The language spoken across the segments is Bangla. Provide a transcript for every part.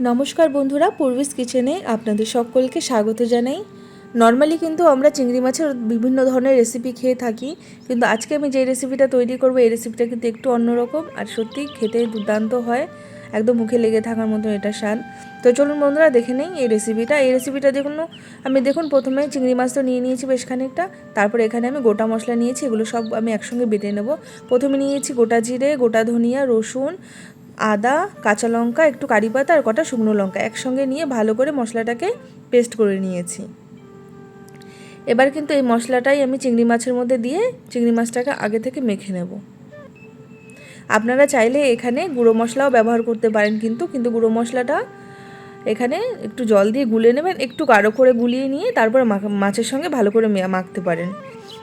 নমস্কার বন্ধুরা, পূর্বিস কিচেনে আপনাদের সকলকে স্বাগত জানাই। নর্মালি কিন্তু আমরা চিংড়ি মাছের বিভিন্ন ধরনের রেসিপি খেয়ে থাকি, কিন্তু আজকে আমি যে রেসিপিটা তৈরি করব, এই রেসিপিটা কিন্তু একটু অন্যরকম আর সত্যি খেতে দুর্দান্ত হয়, একদম মুখে লেগে থাকার মতো এটা স্বাদ। তো চলুন বন্ধুরা, দেখে নেই এই রেসিপিটা এই রেসিপিটা দেখুন, আমি দেখুন প্রথমে চিংড়ি মাছ তো নিয়ে নিয়েছি বেশ খানিকটা, তারপর এখানে আমি গোটা মশলা নিয়েছি, এগুলো সব আমি একসঙ্গে বেটে নেব। প্রথমে নিয়েছি গোটা জিরে, গোটা ধনিয়া, রসুন আদা, কাঁচা লঙ্কা, একটু কারি পাতা আর কটা শুকনো লঙ্কা একসঙ্গে নিয়ে ভালো করে মশলাটাকে পেস্ট করে নিয়েছি। এবার কিন্তু এই মশলাটাই আমি চিংড়ি মাছের মধ্যে দিয়ে চিংড়ি মাছটাকে আগে থেকে মেখে নেব। আপনারা চাইলে এখানে গুঁড়ো মশলাও ব্যবহার করতে পারেন কিন্তু কিন্তু গুঁড়ো মশলাটা এখানে একটু জল দিয়ে গুলে নেবেন, একটু গাঢ় করে গুলিয়ে নিয়ে তারপর মাছের সঙ্গে ভালো করে মাখতে পারেন।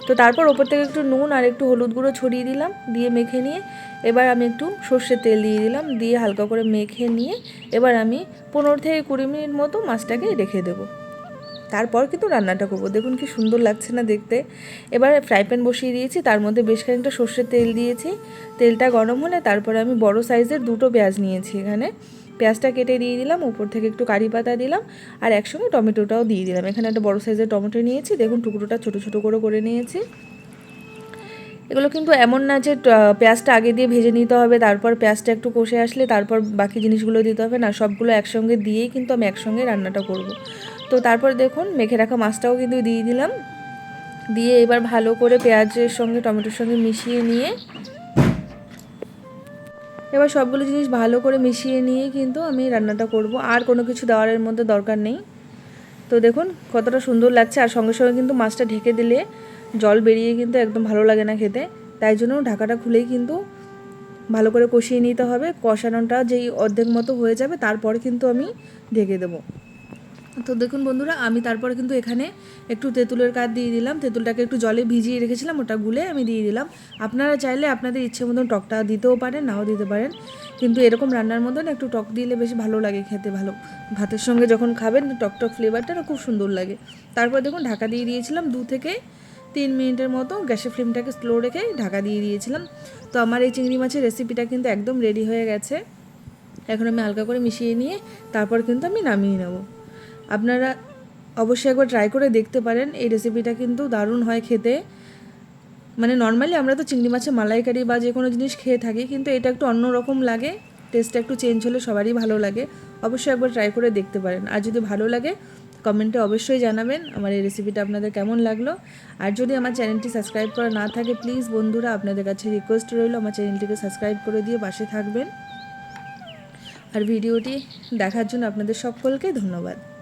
তো তারপর ওপর থেকে একটু নুন আর একটু হলুদ গুঁড়ো ছড়িয়ে দিলাম, দিয়ে মেখে নিয়ে এবার আমি একটু সর্ষের তেল দিয়ে দিলাম, দিয়ে হালকা করে মেখে নিয়ে এবার আমি পনেরো থেকে কুড়ি মিনিট মতো মাছটাকে রেখে দেবো। তারপর কিন্তু রান্নাটা করব। দেখুন কি সুন্দর লাগছে না দেখতে। এবার ফ্রাই প্যান বসিয়ে দিয়েছি, তার মধ্যে বেশ খানিকটা সর্ষের তেল দিয়েছি। তেলটা গরম হলে তারপরে আমি বড় সাইজের দুটো পেঁয়াজ নিয়েছি এখানে। পেঁয়াজটা কেটে দিয়ে দিলাম, উপর থেকে একটু কারি পাতা দিলাম, আর একসঙ্গে টমেটোটাও দিয়ে দিলাম। এখানে একটা বড় সাইজের টমেটো নিয়েছি, দেখুন টুকরোটা ছোটো ছোটো করে করে নিয়েছি। এগুলো কিন্তু এমন না যে পেঁয়াজটা আগে দিয়ে ভেজে নিতে হবে, তারপর পেঁয়াজটা একটু কষে আসলে তারপর বাকি জিনিসগুলো দিতে হবে। না, সবগুলো একসঙ্গে দিয়েই কিন্তু আমি একসঙ্গে রান্নাটা করব। তো তারপর দেখুন, মেখে রাখা মাছটাও কিন্তু দিয়ে দিলাম। দিয়ে এবার ভালো করে পেঁয়াজের সঙ্গে, টমেটোর সঙ্গে মিশিয়ে নিয়ে এবার সবগুলো জিনিস ভালো করে মিশিয়ে নিয়ে কিন্তু আমি রান্নাটা করব। আর কোনো কিছু দেওয়ার মধ্যে দরকার নেই। তো দেখুন, কতটা সুন্দর লাগছে। আর সঙ্গে সঙ্গে কিন্তু মাছটা ঢেকে দিলে জল বেরিয়ে কিন্তু একদম ভালো লাগে না খেতে। তাই জন্য ঢাকাটা খুলেই কিন্তু ভালো করে কষিয়ে নিতে হবে। কষানোটা যেই অর্ধেক মতো হয়ে যাবে, তারপর কিন্তু আমি ঢেকে দেবো। তো দেখুন বন্ধুরা, আমি তারপরে কিন্তু এখানে একটু তেঁতুলের কাঠ দিয়ে দিলাম। তেঁতুলটাকে একটু জলে ভিজিয়ে রেখেছিলাম, ওটা গুলে আমি দিয়ে দিলাম। আপনারা চাইলে আপনাদের ইচ্ছে মতন টকটা দিতেও পারেন, নাও দিতে পারেন। কিন্তু এরকম রান্নার মতন একটু টক দিলে বেশি ভালো লাগে খেতে, ভালো। ভাতের সঙ্গে যখন খাবেন, টক টক ফ্লেভারটা খুব সুন্দর লাগে। তারপর দেখুন, ঢাকা দিয়ে দিয়েছিলাম দু থেকে তিন মিনিটের মতো গ্যাসের ফ্লেমটাকে স্লো রেখে ঢাকা দিয়ে দিয়েছিলাম। তো আমার এই চিংড়ি মাছের রেসিপিটা কিন্তু একদম রেডি হয়ে গেছে। এখন আমি হালকা করে মিশিয়ে নিয়ে তারপর কিন্তু আমি নামিয়ে নেব। আপনারা অবশ্যই একবার ট্রাই করে দেখতে পারেন। এই রেসিপিটা কিন্তু দারুণ হয় খেতে। মানে নর্মালি আমরা তো চিংড়ি মাছের মালাইকারি বা যে কোনো জিনিস খেয়ে থাকি, কিন্তু এটা একটু অন্য রকম লাগে। টেস্টটা একটু চেঞ্জ হলে সবারই ভালো লাগে। অবশ্যই একবার ট্রাই করে দেখতে পারেন। আর যদি ভালো লাগে কমেন্টে অবশ্যই জানাবেন আমার এই রেসিপিটা আপনাদের কেমন লাগল। আর যদি আমার চ্যানেলটি সাবস্ক্রাইব করা না থাকে প্লিজ বন্ধুরা, আপনাদের কাছে রিকোয়েস্ট রইল, আমার চ্যানেলটিকে সাবস্ক্রাইব করে দিয়ে পাশে থাকবেন। আর ভিডিওটি দেখার জন্য আপনাদের সকলকে ধন্যবাদ।